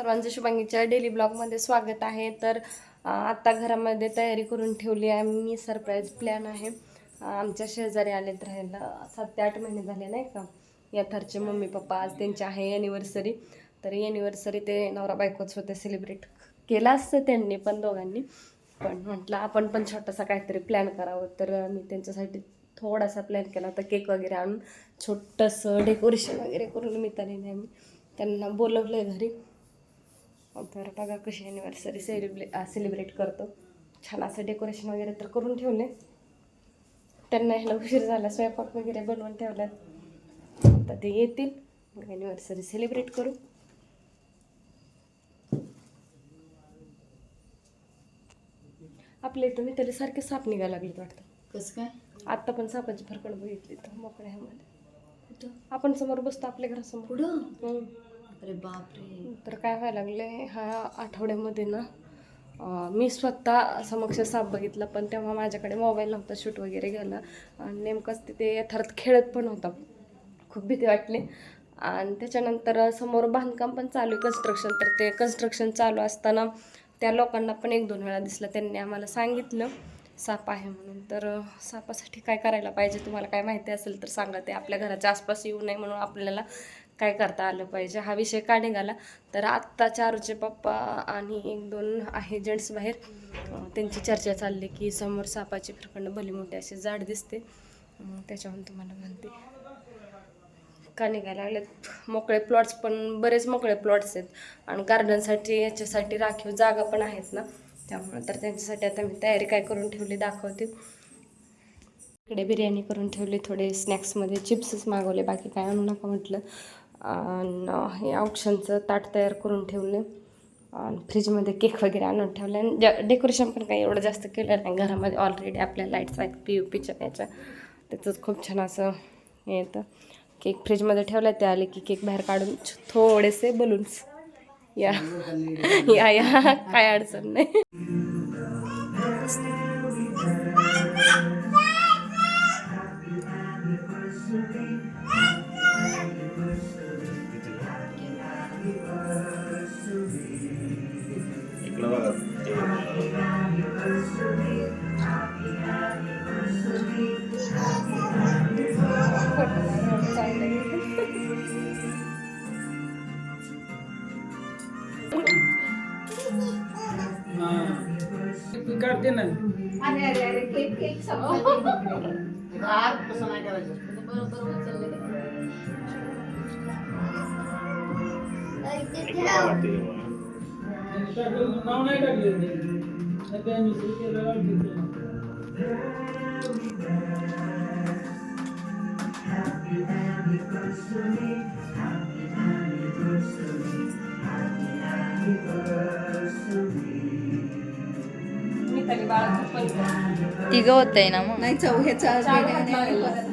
सर्वांचं शुभांगीच्या डेली ब्लॉगमध्ये स्वागत आहे. तर आत्ता घरामध्ये तयारी करून ठेवली आहे. मी सरप्राईज प्लॅन आहे. आमच्या शेजारी आलेत राहायला. सात ते आठ महिने झाले नाही का? यथारचे मम्मी पप्पा आज त्यांची आहे ॲनिव्हर्सरी तर एनिव्हर्सरी ते नवरा बायकोच होते सेलिब्रेट केलं असतं त्यांनी पण दोघांनी. पण म्हटलं आपण पण छोटासा काहीतरी प्लॅन करावं. तर मी त्यांच्यासाठी थोडासा प्लॅन केला होता. केक वगैरे आणून छोटंसं डेकोरेशन वगैरे करून मी त्याने मी. त्यांना बोलवलं आहे घरी. तर बघा कशी ॲनिव्हर्सरी सेलिब्रे सेलिब्रेट करतो. छान असं डेकोरेशन वगैरे तर करून ठेवले. त्यांना ह्याला उशीर झाला स्वयंपाक वगैरे बनवून ठेवल्यात. आता ते येतील. मग ॲनिव्हर्सरी सेलिब्रेट करू. आपल्या इथं मी सारखे साप निघायला लागलेत वाटतं. कसं काय? आत्ता पण सापाची फरकड बघितली तर मोकळ्या ह्यामध्ये. आपण समोर बसतो आपल्या घरासमोर. पुढं. अरे बापरे. तर काय व्हायला लागले ह्या आठवड्यामध्ये ना मी स्वतः समक्ष साप बघितला पण तेव्हा माझ्याकडे मोबाईल नव्हता शूट वगैरे घ्यायला आणि नेमकंच तिथे यथार्थ खेळत पण होता. खूप भीती वाटली. आणि त्याच्यानंतर समोर बांधकाम पण चालू आहे कन्स्ट्रक्शन तर ते कन्स्ट्रक्शन चालू असताना त्या लोकांना पण एक दोन वेळा दिसलं. त्यांनी आम्हाला सांगितलं साप आहे म्हणून. तर सापासाठी काय करायला पाहिजे? तुम्हाला काय माहिती असेल तर सांगा. ते आपल्या घराच्या आसपास येऊ नये म्हणून आपल्याला काय करता आलं पाहिजे? हा विषय का निघाला? तर आत्ता चारूचे पप्पा आणि एक दोन आहे जेंट्स बाहेर. त्यांची चर्चा चालली की समोर सापाची प्रखंड भली मोठी अशी जाड दिसते. त्याच्याहून तुम्हाला म्हणते. का निघायला लागलेत? मोकळे प्लॉट्स पण बरेच मोकळे प्लॉट्स आहेत. आणि गार्डनसाठी याच्यासाठी राखीव जागा पण आहेत ना. त्यामुळे तर त्यांच्यासाठी आता मी तयारी काय करून ठेवली दाखवते. इकडे बिर्याणी करून ठेवली थोडे स्नॅक्समध्ये चिप्सच मागवले बाकी काय आणू नका म्हटलं. आणि हे ऑप्शनचं ताट तयार करून ठेवले. आणि फ्रीजमध्ये केक वगैरे आणून ठेवले. आणि डेकोरेशन पण काही एवढं जास्त केलं नाही. घरामध्ये ऑलरेडी आपल्या लाईट्स आहेत पी यू पीच्या याच्या त्याचंच खूप छान असं हे येतं. केक फ्रीजमध्ये ठेवला ते आले की केक बाहेर काढून थोडेसे बलून्स या या या. काय अडचण नाही. इकडं काढते ना. बरोबर उचललं वाटते नाव नाही टाकले सध्या मी सुरू केलं मी तरी तिघं होत आहे ना मग? नाही हे नसतं.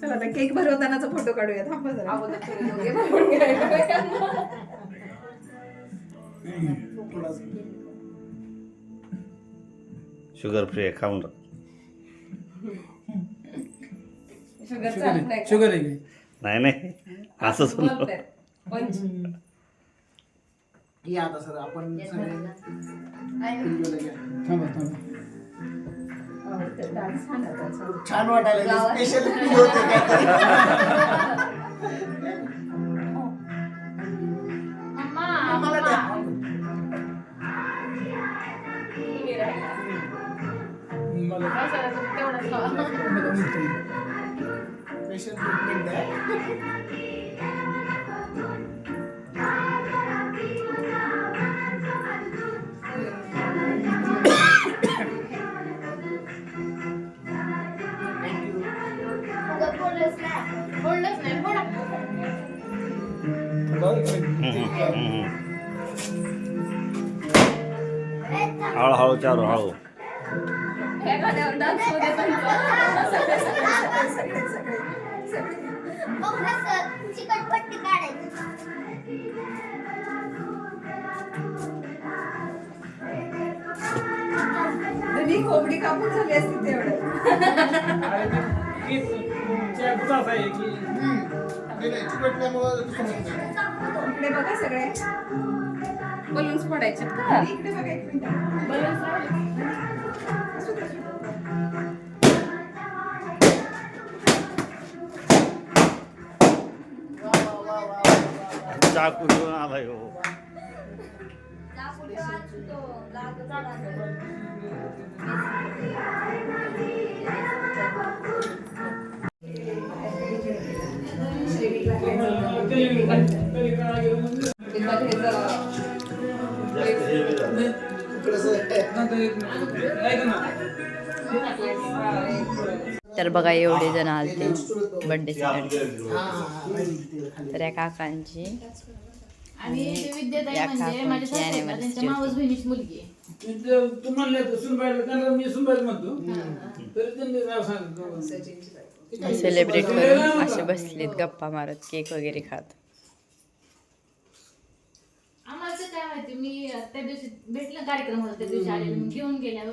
चला आता केक भरवतानाचा फोटो काढूया. थांबा जरा. शुगर फ्री आहे खाऊन. शुगर चालत नाही का? शुगर आहे नाही नाही असंच म्हणतो. बोलतायत. पंच. या आता सर आपण हे सगळे झालं. व्हिडिओला घ्या. थांबा थांबा खूप छान वाटायला स्पेशल फील होते. मला कशाला तुम्ही तेवढंच खावा. मला म्हणतो. स्पेशल ट्रीटमेंट द्या बोललंच नाही बोला. हम्म, हम्म, हम्म. हळूहळू चालू हळू एखाद्यावर dance मध्ये पण चिकटपट्टी काढायची धनी कापून झाली असती तेवढं. इकडे बघा सगळे. बलून्स पडायचे इकडे बघा एक मिनिट. बलून्स थोडंसं नंतर एक मिनिट. ऐक ना तर बघा एवढे जण आलते. हा, हा, हा. तर या काकांची आणि ते विद्याताई या म्हणजे काकांची ते- म्हणले सुनबाईला मी म्हणतो. तरी त्यांनी नाव सांगितलं. सेलिब्रेट करून असे बसलेत गप्पा मारत केक वगैरे खात. आम्हाला काय माहिती मी त्या दिवशी भेटलं कार्यक्रम होता त्या दिवशी आले घेऊन गेल्या.